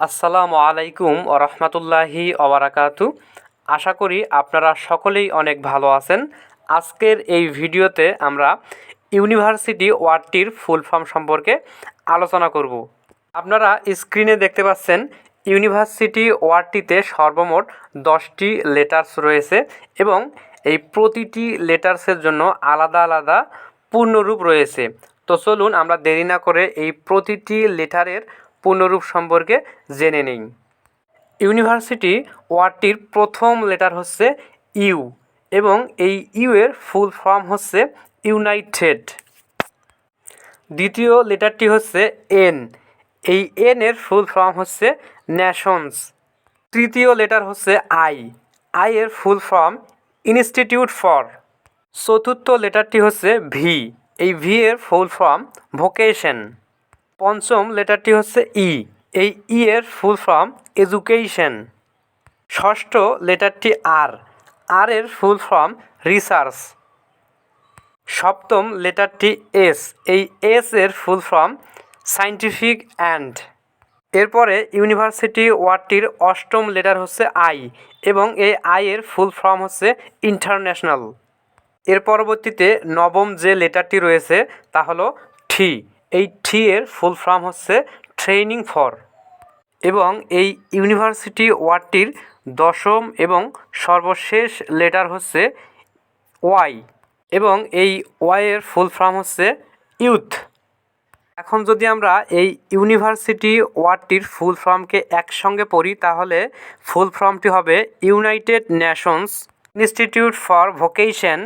আসসালামু আলাইকুম রহমতুল্লাহি অবরাকাতু আশা করি আপনারা সকলেই অনেক ভালো আছেন। আজকের এই ভিডিওতে আমরা ইউনিভার্সিটি ওয়ার্ডটির ফুল ফর্ম সম্পর্কে আলোচনা করব। আপনারা স্ক্রিনে দেখতে পাচ্ছেন, ইউনিভার্সিটি ওয়ার্ডটিতে সর্বমোট দশটি লেটার্স রয়েছে এবং এই প্রতিটি লেটার্সের জন্য আলাদা আলাদা পূর্ণরূপ রয়েছে। তো চলুন আমরা দেরি না করে এই প্রতিটি লেটারের পূর্ণরূপ সম্পর্কে জেনে নিই। ইউনিভার্সিটি ওয়ার্ডটির প্রথম লেটার হচ্ছে ইউ এবং এই ইউ এর ফুল ফর্ম হচ্ছে ইউনাইটেড। দ্বিতীয় লেটারটি হচ্ছে এন। এই এন এর ফুল ফর্ম হচ্ছে ন্যাশনস। তৃতীয় লেটার হচ্ছে আই। আই এর ফুল ফর্ম ইনস্টিটিউট ফর। চতুর্থ লেটারটি হচ্ছে ভি। এই ভি এর ফুল ফর্ম ভোকেশন। পঞ্চম লেটারটি হচ্ছে ই। এই ই এর ফুল ফর্ম এডুকেশন ষষ্ঠ লেটারটি আর। আর এর ফুল ফর্ম রিসার্চ সপ্তম লেটারটি এস। এই এস এর ফুল ফর্ম সাইন্টিফিক অ্যান্ড এরপরে ইউনিভার্সিটি ওয়ার্ডটির অষ্টম লেটার হচ্ছে আই এবং এই আই এর ফুল ফর্ম হচ্ছে ইন্টারন্যাশনাল এর পরবর্তীতে নবম যে লেটারটি রয়েছে তা হলো ঠি। এই ঠি এর ফুল ফর্ম হচ্ছে ট্রেনিং ফর এবং এই ইউনিভার্সিটি ওয়ার্ডটির দশম এবং সর্বশেষ লেটার হচ্ছে ওয়াই এবং এই ওয়াই এর ফুল ফর্ম হচ্ছে ইউথ এখন যদি আমরা এই ইউনিভার্সিটি ওয়ার্ডটির ফুল ফর্মকে একসঙ্গে পড়ি, তাহলে ফুল ফর্মটি হবে United Nations institute for vocation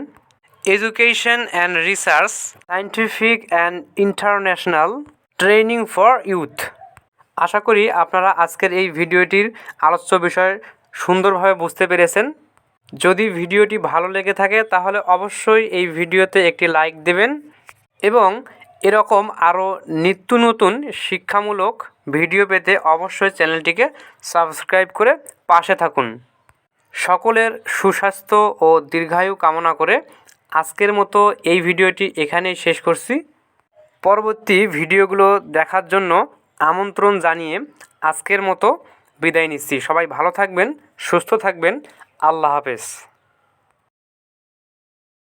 education and research scientific and international training for youth আশা করি আপনারা আজকের এই ভিডিওটির আলোচ্য বিষয় সুন্দরভাবে বুঝতে পেরেছেন। যদি ভিডিওটি ভালো লেগে থাকে, তাহলে অবশ্যই এই ভিডিওতে একটি লাইক দেবেন এবং এরকম আরও নিত্য নতুন শিক্ষামূলক ভিডিও পেতে অবশ্যই চ্যানেলটিকে সাবস্ক্রাইব করে পাশে থাকুন। সকলের সুস্বাস্থ্য ও দীর্ঘায়ু কামনা করে আজকের মতো এই ভিডিওটি এখানেই শেষ করছি। পরবর্তী ভিডিওগুলো দেখার জন্য আমন্ত্রণ জানিয়ে আজকের মতো বিদায় নিচ্ছি। সবাই ভালো থাকবেন, সুস্থ থাকবেন। আল্লাহ হাফেজ।